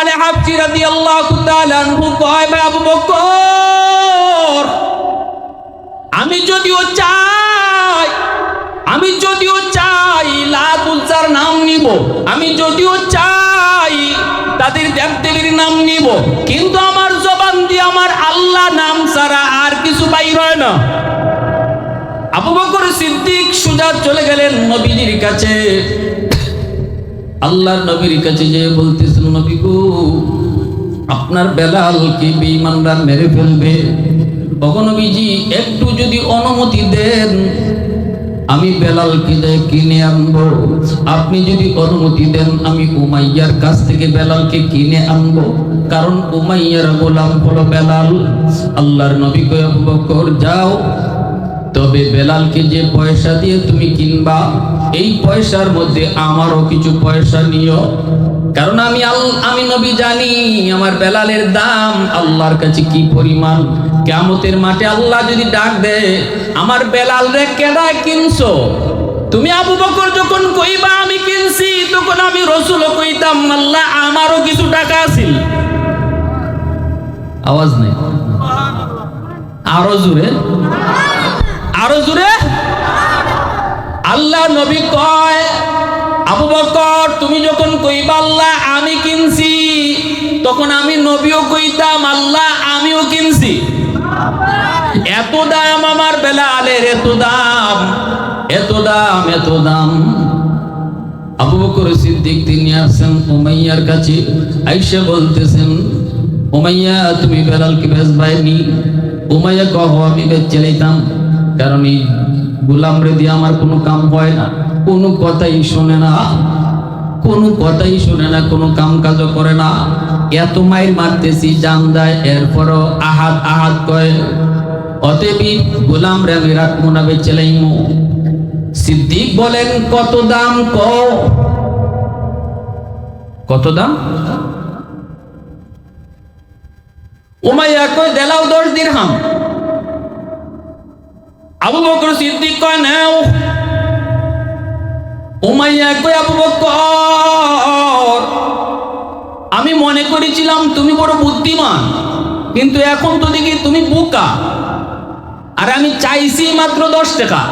আলে হাফসি রাদিয়াল্লাহু তাআলা আনহু কয়, ভাই আবু বকর, আমি যদিও চাই, আমি যদিও চাই লাতুলসার নাম নিব, আমি যদিও চাই তাদের দেবদেবীর নাম নিব, কিন্তু আমার জবান দিয়ে আমার আল্লাহ নাম ছাড়া আর কিছু বাইর হয় না। আবু বকর সিদ্দিক সুজা চলে গেলেন নবীজির কাছে। আল্লাহর নবীর কাছে যে বলতেছেন নবী গো, আপনার বেলাল কি বেঈমানরা মেরে ফেলবে? অগনবীজি একটু যদি অনুমতি দেন, আমি বেলালকে যাই কিনে আনব। আপনি যদি অনুমতি দেন, আমি উমাইয়ার কাছ থেকে বেলালকে কিনে আনব। কারণ উমাইয়ার গোলাম হলো বেলাল। আল্লাহর নবী কয় যাও তবে বেলালকে যে পয়সা দিয়ে তুমি কিনবা, এই পয়সার মধ্যে আমারও কিছু পয়সা নিও। কারণ আমি আমি নবী জানি, আমার বেলালের দাম আল্লাহর কাছে কি পরিমাণ? কেমতের মাঠে আল্লাহ যদি ডাক দেয়, আমার বেলাল রে, কেডা কিনছো? তুমি আবু বকর যখন কইবা, আমি কিনছি, তখন আমি রসুল কইতাম, আল্লাহ, আমারও কিছু টাকা আছিল। আওয়াজ নেই। আরও জোরে। আরও জোরে। আল্লাহ নবী কয়, আবু বকর, তুমি যখন কইবা, আল্লাহ আমি কিনছি। তখন আমি নবীও কইতাম, আল্লাহ আমিও কিনছি। এত দাম আমার বেলালের, এত দাম এত দাম এত দাম। আবু বকর সিদ্দিক, তিনি আসছেন উমাইয়ার কাছে, আইসা বলতেছেন, উমাইয়া, তুমি বেলালকে বেচবাইনি উমাইয়া কহ, আমি বেচে লইতাম কারণ এই গুলাম রেদি আমার কোনো কাম হয় না। কোনো কথাই শোনে না। কোনো কথাই শোনে না, কোনো কাম কাজও করে না। এত মাইল মারতেছি জান দেয়, এরপরও আহাত আহাত কয় অতএবই গোলাম রে আমি রাখব না সিদ্দিক বলেন, কত দাম ক কত দাম? উমাইয়া কয়, দেলাও দশ দিরহাম। আবু বকর সিদ্দিক কয়, নাও। উমাইয়া কয়, আবু বকর, আমি মনে করেছিলাম তুমি বড় বুদ্ধিমান, কিন্তু এখন তো দেখি তুমি বোকা। আর আমি চাইছি মাত্র দশ টাকা,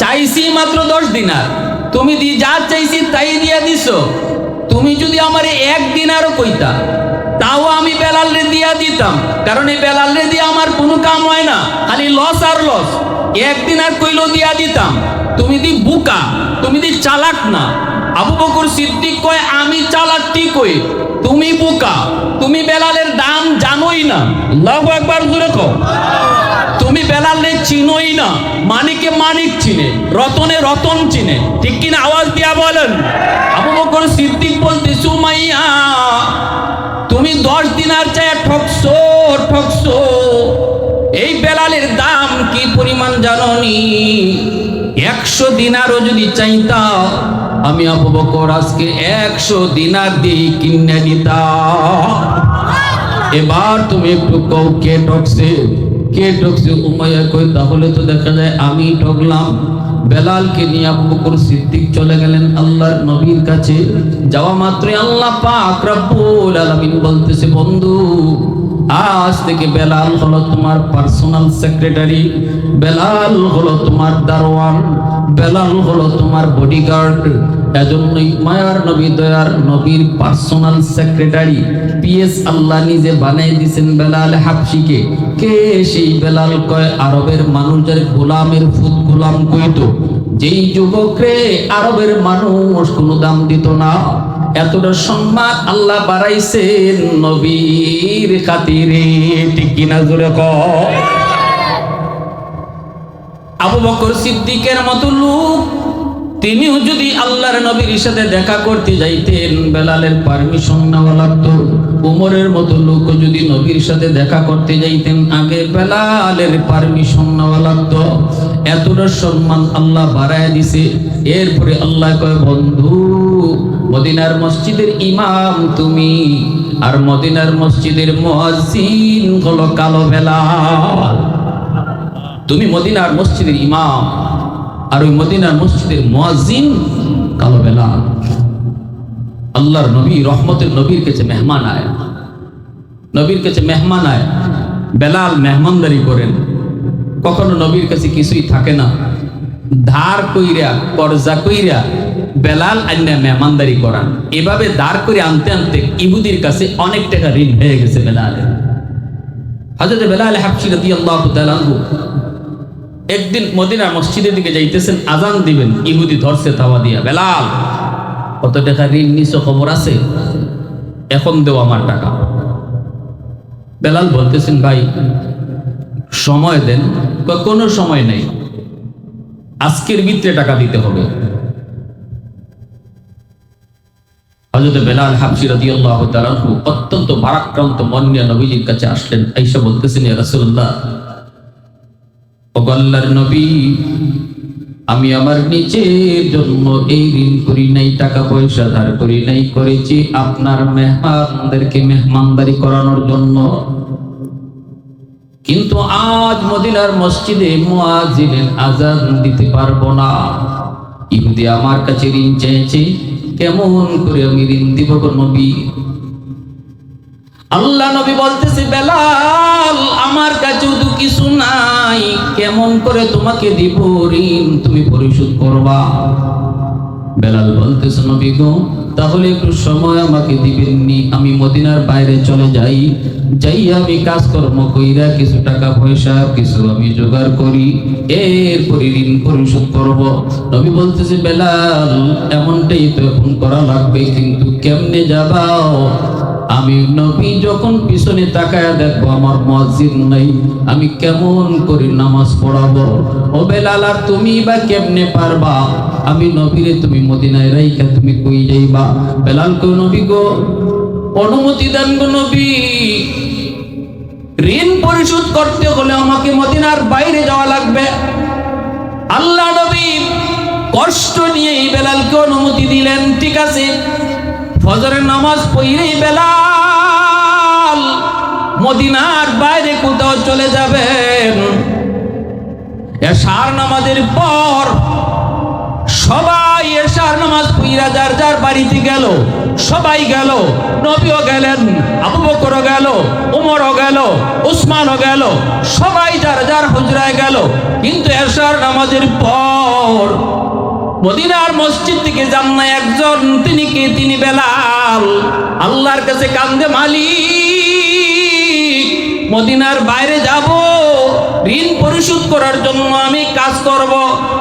চাইছি মাত্র দশ দিনার। তুমি দি যা চাইছি তাই দিয়া দিছো। তুমি যদি আমার এক দিনারও কইতা, তাও আমি বেলালে দিয়া দিতাম, কারণ এই বেলালে দিয়ে আমার কোনো কাম হয় না, খালি লস আর লস একদিন আর কইলো দিয়া দিতাম, তুমি দি বুকা, তুমি দি চালাক না। আবু বকর সিদ্দিক কয়, আমি চালাক ঠিক কই? তুমি বুকা, তুমি বেলালের দাম জানোই না। আল্লাহু একবার জোরে কও। তুমি বেলালে চিনোই না, মানিকে মানিক চিনে, রতনে রতন চিনে। ঠিক কিনা আওয়াজ দিয়া বলেন? আবু বকর সিদ্দিক বলতে সুমাইয়া তুমি দশ দিনার চায় ঠকছো ঠকছো। এই বেলালের দাম কি পরিমাণ জাননি। একশো দিনারও যদি চাইতা আমি আবু বকর আজকে একশো দিনার দিয়ে কিনে দিতাম এবার তুমি একটু কও, কে ঠকছে কে ঠকছে উমাইয়া কই তাহলে তো দেখা যায় আমি ঠকলাম বেলালকে নিয়ে আবু বকর সিদ্দিক চলে গেলেন আল্লাহর নবীর কাছে। যাওয়া মাত্রই আল্লাহ পাক রব্বুল আলামিন বলতেছে, বন্ধু আজ থেকে বেলাল হলো তোমার পার্সোনাল সেক্রেটারি বেলাল হলো তোমার দারোয়ান, বেলাল হলো তোমার বডিগার্ড এজন্যই মায়ার নবী দয়ার নবীর পার্সোনাল সেক্রেটারি পিএস আল্লাহ নিজে বানাই দিছেন বেলাল হাফসিকে। কে সেই বেলাল কয়? আরবের মানুষের গোলামের ফুট গোলাম কইতো, যেই যুবক রে আরবের মানুষ কোনো দাম দিত না এতটা সম্মান আল্লাহ বাড়াইছেন নবীর খাতিরে। ঠিক কিনা জোরে আবু বকর সিদ্দিকের মতো লোক, তিনিও যদি আল্লাহর নবীর সাথে দেখা করতে যাইতেন, বেলালের পারমিশন নেওয়া লাগতো। উমরের মতো লোক যদি নবীর সাথে দেখা করতে যাইতেন, আগে বেলালের পারমিশন নেওয়া লাগতো। এতটা সম্মান আল্লাহ বাড়ায় দিছে। এরপরে আল্লাহ কয়, বন্ধু মদিনার মসজিদের ইমাম তুমি আর মদিনার মসজিদের মুয়াজ্জিন হলো কালো বেলাল। তুমি মদিনার মসজিদের ইমাম আর ওই মদিনার মসজিদের মুয়াজ্জিন কালো বেলাল। আল্লাহর নবী রহমতের নবীর কাছে মেহমান আয়। নবীর কাছে মেহমান আয়। বেলাল মেহমানদারি করেন। কখনো নবীর কাছে কিছুই থাকে না। ধার কইরা, কর্জা কইরা বেলাল আন্না মেহমানদারি করান। এভাবে দাঁড় করে আনতে আনতে ইহুদির কাছে অনেক টাকা ঋণ হয়ে গেছে বেলালের। হজরত বেলাল হাফসি রাদিয়াল্লাহু তাআলা একদিন মদিনার মসজিদের দিকে যাইতেছেন আজান দিবেন, ইহুদি ধরছে তাওয়া দিয়া, বেলাল, কত টাকা ঋণ নিছ? খবর আছে? এখন দেও আমার টাকা। বেলাল বলতেছেন, ভাই, সময় দেন। কোনো সময় নেই। আজকের ভিতরে টাকা দিতে হবে। হযরত বেলাল হাবশি রাদিয়াল্লাহু তাআলা আনহু অত্যন্ত ভারাক্রান্ত মন নিয়ে নবীজির কাছে আসলেন, আয়েশা বলতেছেন, ইয়া রাসূলুল্লাহ নবী, আমি আমার নিজের এই ঋণ করি নাই, টাকা পয়সা ধার করি নাই, করেছি আপনার মেহমানদেরকে মেহমানদারি করানোর জন্য। কিন্তু আজ মদিনার মসজিদে মুয়াজিনের আজান দিতে পারব না। ইহুদি আমার কাছে ঋণ চেয়েছে কেমন করে আমি ঋণ দিব নবী? আল্লাহ নবী বলতেছে, বেলাল, আমার কাছে তো কিছু নাই। কেমন করে তোমাকে দিব ঋণ? তুমি পরিশোধ করবা। বেলাল বলতেছে, নবী গো, তাহলে একটু সময় আমাকে দিবেননি আমি মদিনার বাইরে চলে যাই। যাই আমি কাজকর্ম কইরা কিছু টাকা পয়সা, কিছু আমি জোগাড় করি। এরপরে ঋণ পরিশোধ করব। নবী বলতেছে, বেলাল, এমনটাই তো এখন করা লাগবে, কিন্তু কেমনে যাবাও আমি নবী যখন পিছনে তাকায় দেখব, আমার মসজিদ নাই, আমি কেমন করে নামাজ পড়াবো? ও বেলাল আর তুমি বা কেমনে পারবা? আমি নবীরে তুমি মদিনায় রাইকা তুমি কই যাইবা? বেলাল কো নবী গো? অনুমতি দেন গো নবী। ঋণ পরিশোধ করতে হলে আমাকে মদিনার বাইরে যাওয়া লাগবে। আল্লাহ নবী কষ্ট নিয়ে বেলালকে অনুমতি দিলেন, ঠিক আছে? ফজরের নামাজ পড়েই বেলাল মদিনার বাইরে কোথাও চলে যাবেন। এশার নামাজের পর সবাই এশার নামাজ পইরা যার যার বাড়িতে গেল, সবাই গেল, নবীও গেলেন, আবু বকরও গেল, উমরও গেল, উসমানও গেল, সবাই যার যার হুজরায় গেল। কিন্তু এশার নামাজের পর মদিনার মসজিদ থেকে যান না একজন, তিনি কে? তিনি বেলাল। আল্লাহর কাছে কান্দে মালিক। মদিনার বাইরে যাব, ঋণ পরিশোধ করার জন্য আমি কাজ করব।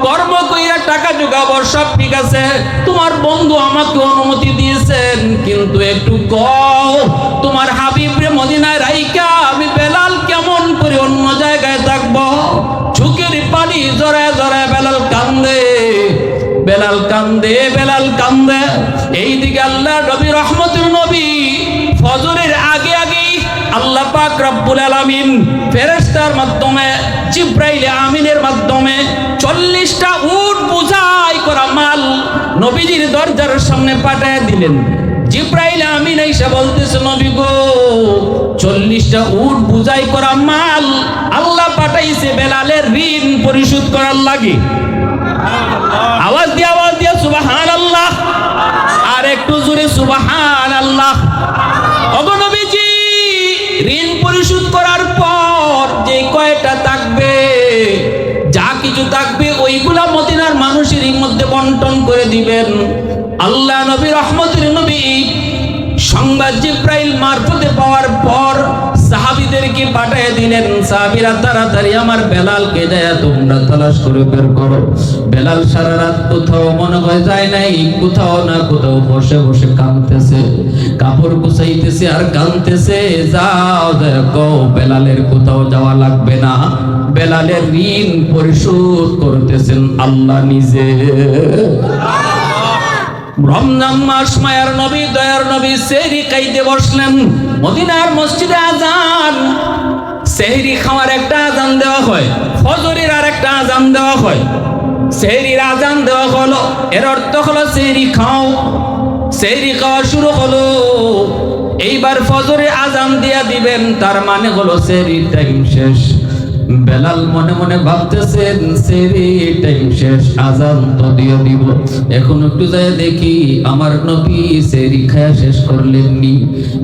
কর্ম কইরা টাকা জোগাবো, সব ঠিক আছে। তোমার বন্ধু আমাকে অনুমতি দিয়েছেন, কিন্তু একটু কও তোমার হাবিবরে মদিনায় রাইকা আমি বেলাল কেমন করে অন্য জায়গায় থাকব? ঝুঁকের পানি জড়ায় জড়ায় বেলাল কান্দে। বেলাল কান্দে বেলাল কান্দে। এইদিকে আল্লাহ নবী রহমতুল নবী, ফজরের আগে আগেই আল্লাহ পাক রব্বুল আলামিন ফেরেশতার মাধ্যমে, জিব্রাইল আমিনের মাধ্যমে চল্লিশটা উট বোঝাই করা মাল নবীজির দরজার সামনে পাঠায় দিলেন। জিব্রাইল আমিন এসে বলতেছে, নবী গো, চল্লিশটা উট বুঝাই করা মাল আল্লাহ পাঠাইছে বেলালের ঋণ পরিশোধ করার লাগে। আওয়াজ দিয়ে আওয়াজ দিয়ে সুবাহান আল্লাহ আর একটু জোরে সুবাহান আল্লাহ অগনবীজি ঋণ পরিশোধ করার পর যে কয়টা থাকবে, যা কিছু থাকবে, ওইগুলা মদিনার মানুষের মধ্যে বন্টন করে দিবেন। আল্লাহ নবী রহমতের নবী সংবাদ জিব্রাইল মারফতে পাওয়ার পর সাহাবীদেরকে পাঠিয়ে দিলেন, সাহাবীরা তাড়াতাড়ি আমার বেলালকে যায় তোমরা তালাশ করে বের করো। বেলাল সারা রাত কোথাও মনে হয় যায় নাই, কোথাও না কোথাও বসে বসে কাঁদতেছে, কাপড় কুচাইতেছে আর কাঁদতেছে। যাও, দেখো, বেলালের কোথাও যাওয়া লাগবে না। বেলালের ঋণ পরিশোধ করতেছেন আল্লাহ নিজে। রমজান মাস, মায়ার নবী, দয়ার নবী সেহরি খাইতে বসলেন। মদিনার মসজিদে আজান সেহরি খাওয়ার একটা আজান দেওয়া হয়, ফজরের আর একটা আজান দেওয়া হয়। সেহরির আজান দেওয়া হলো, এর অর্থ হলো সেহরি খাও। সেহরি খাওয়া শুরু হলো, এইবার ফজরে আজান দিয়া দিবেন, তার মানে হলো সেহরির টাইম শেষ। বেলাল মনে মনে ভাবতেছেন সেরি টাইম শেষ, আজান তো দিয়ে দিব। এখন একটু যাই দেখি আমার নবী সেরি খায়া শেষ করলেননি।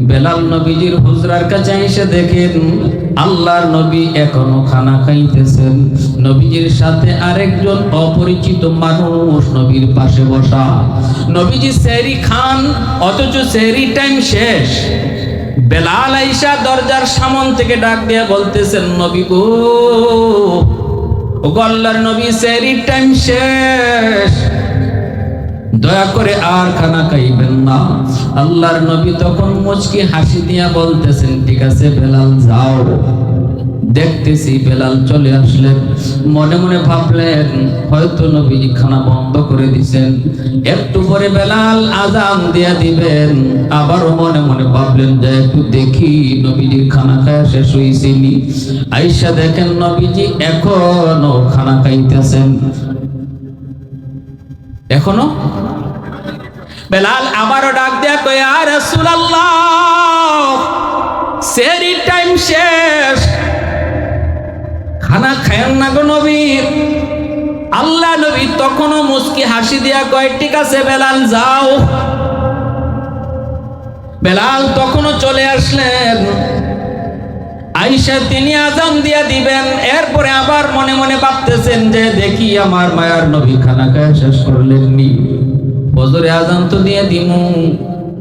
বেলাল নবীজির হুজরার কাছে এসে দেখেন, আল্লাহর নবী এখনও খানা খাইতেছেন। নবীজির সাথে আরেকজন অপরিচিত মানুষ নবীর পাশে বসা। নবীজি সেরি খান, অথচ সেরি টাইম শেষ। বেলাল আইসা দরজার সামন থেকে ডাক দিয়ে বলতেছেন, নবী গো গল্লার নবী সেরি টাইম শেষ। দয়া করে আর খানা খাইবেন না। আল্লাহর নবী তখন মুচকি হাসি দিয়া বলতেছেন, ঠিক আছে বেলাল, যাও। দেখতেছি বেলাল চলে আসলেন। মনে মনে ভাবলেন, হয়তো নবী খানা বন্ধ করে দিছেন। একটু পরে বেলাল আজান দিয়া দিবেন। আবারও মনে মনে ভাবলেন যে, একটু দেখি নবীজির খানা খাওয়া শেষ হয়েছিনি আইসা দেখেন নবীজি এখনও খানা খাইতেছেন। এখনও? বেলাল আবারও ডাক দেয়া কই আর রাসূলুল্লাহ সেরি টাইম শেষ। খানা খায়েন না গো নবী। আল্লাহ নবী তখনও মুস্কি হাসি দিয়া কয়, ঠিক আছে বেলাল, যাও। বেলাল তখনও চলে আসলেন। আইসা তিনি আজান দিয়া দিবেন। এরপরে আবার মনে মনে ভাবতেছেন যে, দেখি আমার মায়ার নবী খানা খায় শেষ করলেননি। বজরে আজান তো দিয়ে দিমু।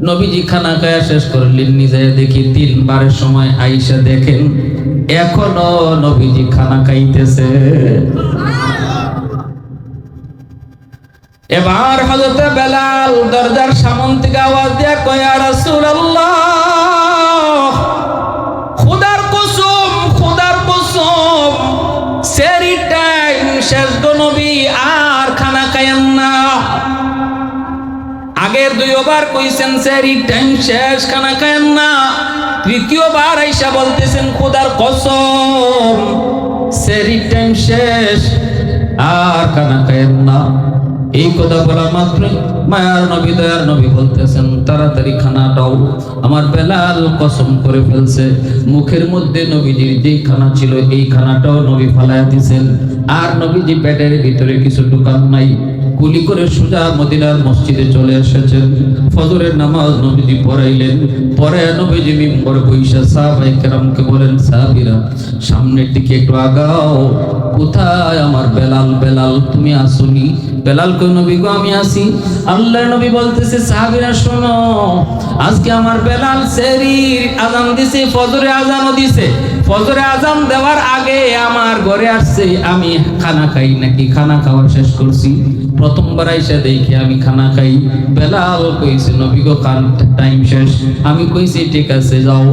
নবীজি খানা খায়া শেষ করলেন নিজে দেখি তিনবারের সময় আইসা দেখেন এখনও নবীজি খানা খাইতেছে। এবার হযরত বেলাল দরজার সামন থেকে আওয়াজ দিয়া কয়া রাসূলুল্লাহ, খুদার কসম খুদার কসম, সেরি টাইম শেষ গো নবী আগের দুইবার কইছেন সেরি টাইম শেষ খানা খায়েন না? তৃতীয়বার আইসা বলতেছেন, খুদার কসম সেরি টাইম শেষ, আর খানা খায়েন না? এই কথা বলা মাত্র মায়ার নবী, দয়ার নবী বলতেছেন, তাড়াতাড়ি খানা দাও, আমার বেলাল কসম করে ফেলছে, মুখের মধ্যে নবীজির যেই খানা ছিল, এই খানাটাও নবী ফালাইয়া দিছেন, আর নবীজি পেটের ভিতরে কিছু দোকান নাই। কুলি করে সোজা মদিনার মসজিদে চলে এসেছেন। ফজরের নামাজ নবীজি পড়াইলেন। পরে নবীজি মিম্বর বৈশা সাহাবাই কেরামকে বলেন, সাহাবিরা, সামনের দিকে একটু আগাও। কোথায় আমার বেলাল? বেলাল, তুমি আসুনি? বেলাল কই নবী গো, আমি আসি। আল্লাহ নবী বলতেছে, সাহাবিরা, শোনো, আজকে আমার বেলাল সেরির আজান দিছে ফজরে আজানও দিছে। ফজরে আজান দেওয়ার আগে আমার ঘরে আসছে, আমি খানা খাই নাকি? খানা খাওয়া শেষ করছি। প্রথমবার আইসা দেখি আমি খানা খাই। বেলাল কইছে, নবী গো খান টাইম শেষ? আমি কইছি, ঠিক আছে, যাও।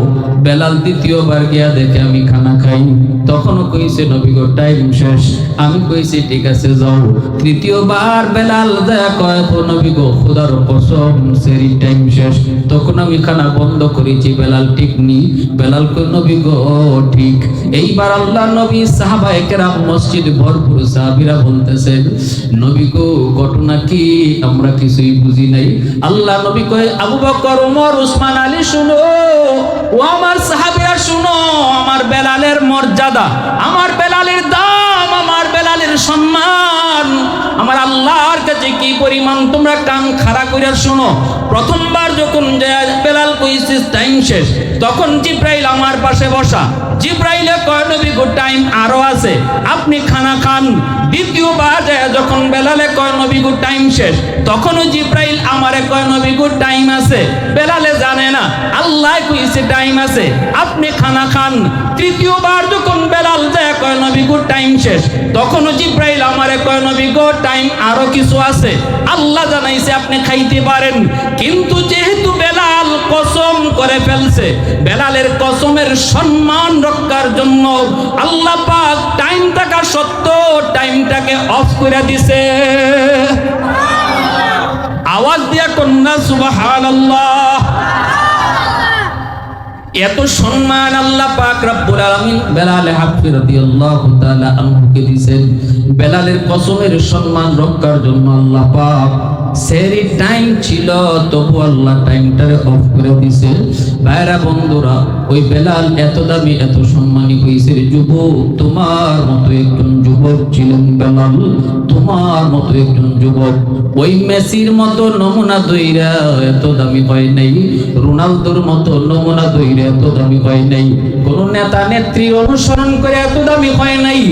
বেলাল দ্বিতীয়বার গিয়া দেখে আমি খানা খাই। তখনও কইছে, নবী গো টাইম শেষ। আমি কইছি, ঠিক আছে, যাও। তৃতীয়বার বেলাল দয়া কয় তো নবী গো, খোদার কসম, সেরি টাইম শেষ। তখন আমি খানা বন্ধ করেছি, বেলাল ঠিক নি। বেলাল কই, নবী গো, ঠিক। এইবার আল্লাহ নবী সাহাবা একরাম মসজিদ ভরপুর সাহাবীরা বলতেছে নবী গো ঘটনা কি আমরা কিছুই বুঝি নাই। আল্লাহ নবী কয়, আবু বকর ওমর উসমান, আলী, শুনো। ও আমার সাহাবীরা, শুনো, আমার বেলালের মর্যাদা, আমার বেলালের দাম, আমার বেলালের সম্মান। আমার আল্লাহর কাছে কি পরিমাণ তোমরা কান খাড়া করিয়া শোনো? প্রথমবার যখন বেলাল কইছিস টাইম শেষ, তখন জিব্রাইল আমার পাশে বসা। জিব্রাইলে কয়, নবী গো টাইম আরও আছে। আপনি খানা খান। দ্বিতীয়বার যায় যখন বেলালে কয়, নবী গো টাইম শেষ। তখনও জিব্রাইল আমারে কয়, নবী গো টাইম আছে। বেলালে জানে না, আল্লাহ কইছে টাইম আছে। আপনি খানা খান। তৃতীয়বার যখন বেলাল যায় কয়, নবী গো টাইম শেষ। তখনও জিব্রাইল আমারে কয়, নবী গো টাইম আরও কিছু আছে। আল্লাহ জানাইছে, আপনি খাইতে পারেন। কিন্তু যেহেতু বেলাল কসম করে ফেলছে, বেলালের কসমের সম্মান রক্ষার জন্য আল্লাহ পাক টাইম থাকা সত্ত্বেও টাইমটাকে অফ করে দিছে। আওয়াজ দিয়া কন্যা, সুবহানাল্লাহ। এত সম্মান আল্লাহ পাক রব্বুল আলামিন বেলাল হাফি রাদিয়াল্লাহু তাআলা আনহুকে দিবেন বেলালের কসমের সম্মান রক্ষার জন্য আল্লাহ পাক সেরি টাইম ছিল, তবু আল্লাহ টাইমটারে অফ করে দিছে। ভাইরা, বন্ধুরা, ওই বেলাল এত দামি, এত সম্মানী হয়েছে যুবক। তোমার মতো একজন যুবক ছিলেন বেলাল। তোমার মতো একজন যুবক। ওই মেসির মতো নমুনা দইরা এত দামি হয় নাই। রোনালদোর মতো নমুনা দইরা এত দামি হয় নাই। কোন নেতা নেত্রী অনুসরণ করে এত দামি হয় নাই,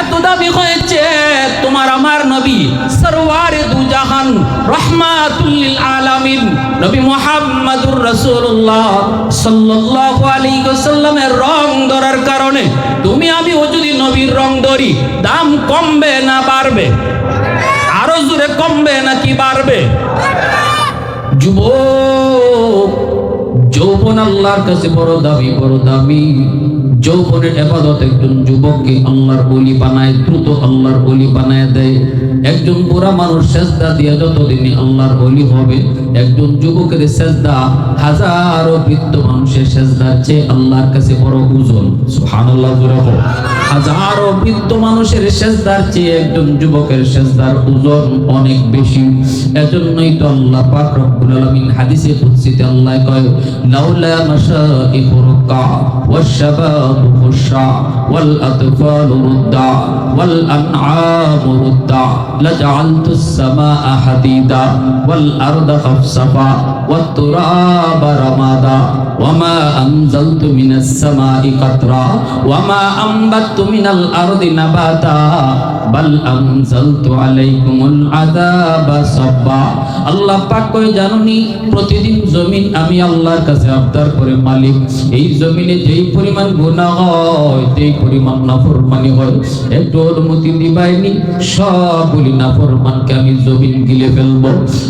এত দামি হয়েছে তোমার আমার নবী সরওয়ারে দু জাহান রহমাতুল্লিল আলামিন, নবী মুহাম্মাদুর রাসূলুল্লাহ সাল্লাল্লাহু আলাইহি ওয়াসাল্লামের রং ধরার কারণে, তুমি আমি ও যদি নবীর রং ধরি, দাম কমবে না বাড়বে? আরও জোরে কমবে নাকি বাড়বে? যুবক যৌবন আল্লাহর কাছে বড় দামি বড় দামি। যৌবনের এবাদত একজন যুবককে আল্লাহর বলি বানায় দ্রুত আল্লাহর বলি বানায় দেয়। একজন বুড়া মানুষ সেজদা দিয়ে যতদিনই আল্লাহর বলি হবে একজন যুবকের সেজদা হাজারো বৃদ্ধ মানুষের সেজদার চেয়ে আল্লাহর কাছে বড় ওজন সুবহানাল্লাহ। হাজারো বৃদ্ধ মানুষের সেজদার চেয়ে একজন যুবকের সেজদার ওজন অনেক বেশি। এজন্যই তো আল্লাহ পাক রব্বুল আলামিন হাদিসে কুদসিতে আল্লাহ কয় লাউলা মাশাইখু রুকা ওয়াশশাবাবু খুশা ওয়াল আতফালু রুদ্দা ওয়াল আনআমু রুদ্দা লাজআলতু السماء حديدا والأرض خفصفا والتراب رمادا وما أنزلت من السماء قطرا وما أنبت من الأرض نباتا بل أنزلت عليكم العذاب صبا আল্লাহ পাক কই জানুনি প্রতিদিন জমিন আমি আল্লাহর কাছে আবদার করে মালিক এই জমিনে যেই পরিমাণ গুনাহ হয়, যেই পরিমাণ নাফরমানি হয়, একটু অনুমতি দিবাইনি, সবগুলি নাফরমানকে আমি জমিন গিলে ফেলব।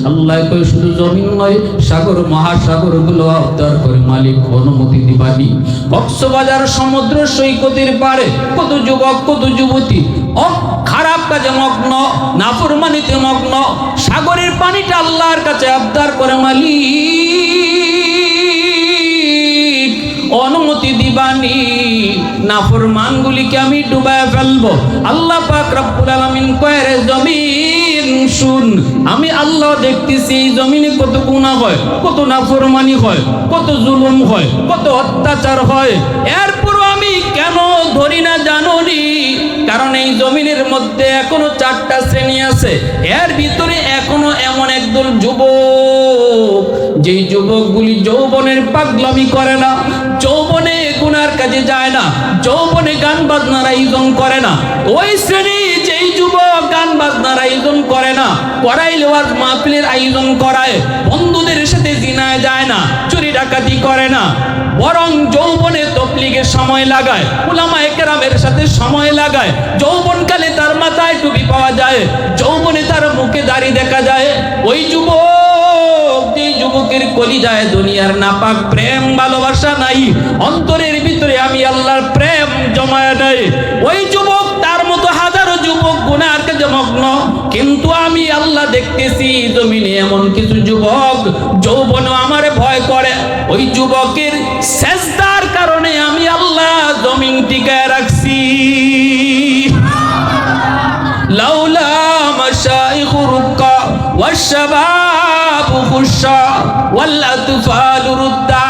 আল্লাহ কই শুধু জমিন নয়, সাগর মহাসাগরগুলো আবদার করে মালিক, অনুমতি দিবানি কক্সবাজার সমুদ্র সৈকতের পারে কত যুবক, কত যুবতী খারাপ কাজে মগ্ন, নাফরমানিতে মগ্ন, সাগরের পানিটা আল্লাহর কাছে আবদার করে মালিক। দিবানি। নাফরমানগুলিকে আমি ডুবায় ফেলব। আল্লাহ পাক রব্বুল জমিন, শুন, আমি আল্লাহ দেখতেছি, এই জমিনে কত গুনাহ হয়, কত নাফরমানি হয়, কত জুলুম হয়, কত অত্যাচার হয়। এরপরও আমি কেন ধরি না জানোনি? কারণ এই জমিনের মধ্যে এখনও চারটা শ্রেণি আছে। এর ভিতরে এখনও এমন একদল যুবক, যেই যুবকগুলি যৌবনের পাগলামি করে না। যৌবনে গুনার কাজে যায় না, যৌবনে গান বাজনার আয়োজন করে না। ওই শ্রেণি যেই যুবক গান বাজনার আয়োজন করে না করাই লেওয়াজ মাহফিলের আয়োজন করায়, বন্ধুদের সাথে জিনায় যায় না, চুরি ডাকাতি করে না। বরং যৌবনে তবলিগের সময় লাগায়, উলামা একরামের সাথে সময় লাগায়। যৌবনকালে তার মাথায় টুপি পাওয়া যায়, যৌবনে তার মুখে দাড়ি দেখা যায়। ওই যুবক যুবকের কলিজায় দুনিয়ার নাপাক প্রেম, ভালোবাসা নাই। অন্তরের ভিতরে আমি আল্লাহর প্রেম জমায় নাই ওই যুবক, তার মতো হাজারো যুবক গুনার কাজে মগ্ন কিন্তু আমি আল্লাহ দেখতেছি, জমিনে এমন কিছু যুবক যৌবন আমারে ভয় করে। ওই যুবকের শেষদার কারণে আমি আল্লাহ জমিন টিকায় রাখছি। লাউলা মাশাইখুর রুকা ওয়াশাবা خشا والأطفال ردا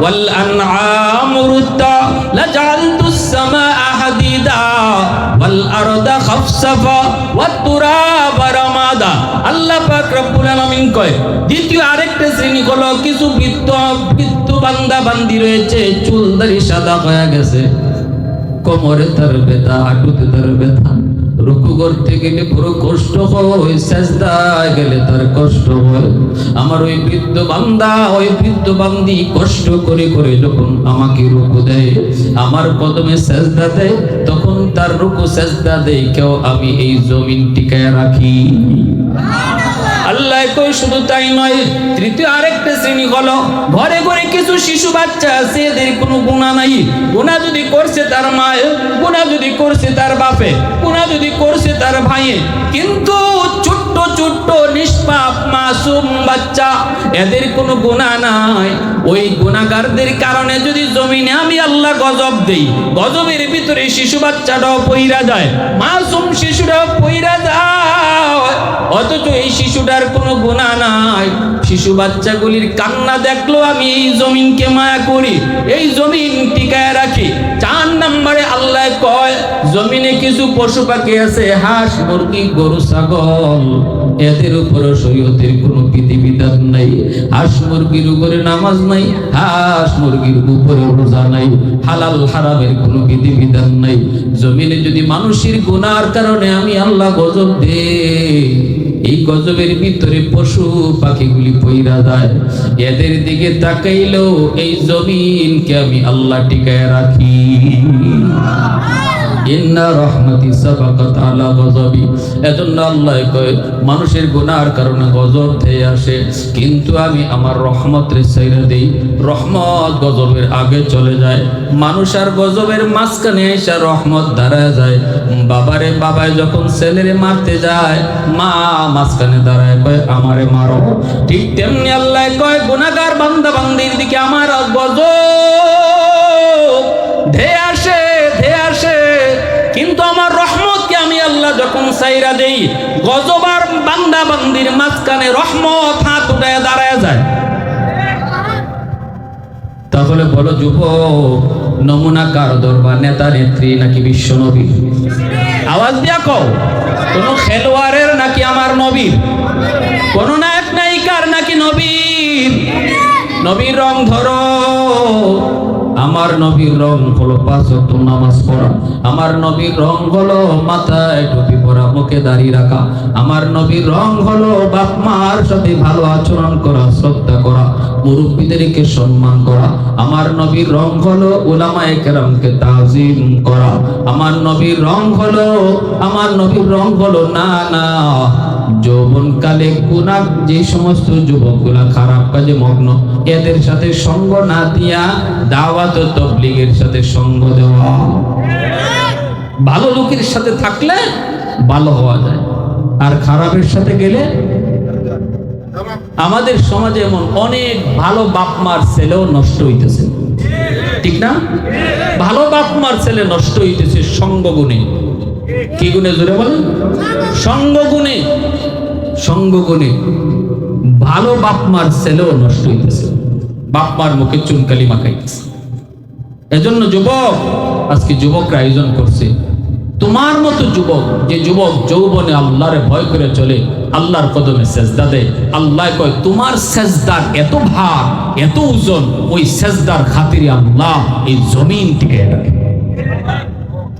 والأنعام ردا لجعلت السماء حديدا والأرض خفصفا والتراب رمادا আল্লাহ পাক রব্বুল আলামিন কয় দ্বিতীয় আরেকটা শ্রেণী হলো কিছু বৃত্ত বৃত্ত বান্দা বান্দি রয়েছে চুলদারি সাদা হয়ে গেছে কোমরে তার ব্যথা হাঁটুতে তার ব্যথা রুকু করতে গেলে পুরো কষ্ট হয় সেজদায় গেলে তার কষ্ট হয়। আমার ওই বৃদ্ধ বান্দা, ওই বৃদ্ধ বান্দি কষ্ট করে করে যখন আমাকে রুকু দেয়, আমার কদমে সেজদা দেয়, তখন তার রুকু সেজদা কেউ আমি এই জমিন টিকায় রাখি। আল্লাহ কই শুধু তাই নয়, তৃতীয় আরেকটা শ্রেণি হলো, ঘরে ঘরে কিছু শিশু বাচ্চা আছে, এদের কোনো গুণা নাই। গুণা যদি করছে তার মায়ে গুণা যদি করছে তার বাপে গুণা যদি করছে তার ভাইয়ে কিন্তু ছোট্ট ছোট্ট নিষ্পাপ মাসুম বাচ্চা, এদের কোনো গুণা নাই। ওই গুণাগারদের কারণে যদি জমিনে আমি আল্লাহ গজব দেই, গজবের ভিতরে শিশু বাচ্চাটাও পইরা যায়, মাসুম শিশুরাও পইরা যায়। অথচ এই শিশুটার কোনো গুণা নাই। শিশু বাচ্চাগুলির কান্না দেখল আমি এই জমিনকে মায়া করি, এই জমিন টিকায় রাখি। চার নম্বরে আল্লাহ কয়, জমিনে কিছু পশু পাখি আছে, হাঁস, মুরগি, গরু, ছাগল, এদের উপরে শরীয়তের কোনো বিধিবিধান নাই। হাঁস মুরগির উপরে নামাজ নাই, হাঁস মুরগির উপরে রোজা নাই, হালাল হারামের কোনো বিধিবিধান নাই। জমিনে যদি মানুষের গুনার কারণে আমি আল্লাহ গজব দে এই গজবের ভিতরে পশু পাখিগুলি পইরা যায়। এদের দিকে তাকাইলেও এই জমিনকে আমি আল্লাহ টিকায় রাখি। ইন্না রহমতি সাবাকাত আলা গজবি। এজন্য আল্লাহ কয়, মানুষের গুনার কারণে গজব ধেয়ে আসে, কিন্তু আমি আমার রহমত রে ছাইরা দেই। রহমত গজবের আগে চলে যায়, মানুষ আর গজবের মাঝখানে এসে রহমত দাঁড়ায় যায়। বাবারে বাবায় যখন ছেলেরে মারতে যায়, মা মাঝখানে দাঁড়ায় কয়, আমারে মারো। ঠিক তেমনি আল্লাহ কয়, গুনাহগার বান্দা বান্দির দিকে আমার গজব যখন সাইরা দেই গজবার বান্দা বান্দির মাঝখানে রহমত হাত উঠায় দাঁড়ায় যায়। তাহলে বলো যুব নমুনা কার দরবার? নেতা, নেত্রী নাকি বিশ্ব নবী? আওয়াজ দিয়া কও, কোন খেলোয়াড়ের নাকি আমার নবীর? কোন নায়ক, নায়িকার নাকি নবীর? নবীর রং ধরো আমার নবীর রং হলো পাঁচ নামাজ পড়া। আমার নবীর রং হলো মাথায় টুপি পরা, মুখে দাঁড়িয়ে রাখা। আমার নবীর রং হলো বাপ মার সাথে ভালো আচরণ করা, শ্রদ্ধা করা, মুরব্বীদেরকে সম্মান করা। আমার নবীর রং হলো উলামায়ে কেরামকে তাজিম করা। আমার নবীর রং হলো, আমার নবীর রং হলো না না। যৌবনকালে গুণা যে সমস্ত যুবকগুলা খারাপ কাজে মগ্ন, এদের সাথে সঙ্গ না দিয়া দাওয়াত তবলিগের সাথে সঙ্গ দেওয়া। ভালো লোকের সাথে থাকলে ভালো হওয়া যায়। আর খারাপের সাথে গেলে? আমাদের সমাজে এমন অনেক ভালো বাপমার ছেলেও নষ্ট হইতেছে। ঠিক না? ভালো বাপমার ছেলে নষ্ট হইতেছে সঙ্গ গুণে কি গুণে জোরে বলেন সঙ্গ গুণে সঙ্গ গুণে ভালো বাপ মার ছেলেও নষ্ট হইতেছে। বাপ মার মুখে চুনকালি মাখাইতেছে। এজন্য যুবক, আজকে যুবকরা আয়োজন করছে। তোমার মতো যুবক, যে যুবক যৌবনে আল্লাহর ভয় করে চলে, আল্লাহর কদমে সেজদা দেয়, আল্লাহ কয়, তোমার সেজদার এত ভার, এত ওজন, ওই সেজদার খাতিরে আল্লাহ এই জমিন থেকে রাখে।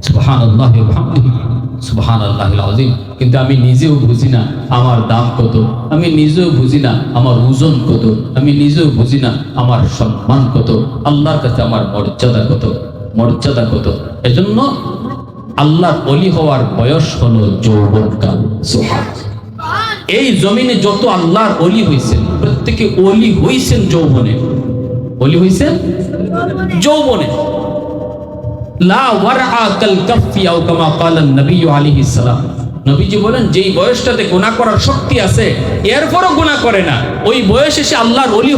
সুবহানাল্লাহি ওয়া বিহামদিহি। সুবহানাল্লাহিল আযীম। কিন্তু আমি নিজেও বুঝি না আমার দাম কত। আমি নিজেও বুঝি না আমার ওজন কত। আমি নিজেও বুঝি না আমার সম্মান কত। আল্লাহর কাছে আমার মর্যাদা কত। মর্যাদা কত। এজন্য আল্লাহর অলি হওয়ার বয়স হলো যৌবনকাল সুবহান এই জমিনে যত আল্লাহর অলি হইছেন, প্রত্যেকে অলি হইছেন যৌবনে। অলি হইছেন? যৌবনে। লা ওয়ারআ কাল কাফি আও কামা ক্বালান নবী আলাইহিস সালাম। নবীজি বলেন, যেই বয়সটাতে গুনাহ করার শক্তি আছে, এরপরও গুনাহ করে না। ওই বয়সে সে আল্লাহর ওলি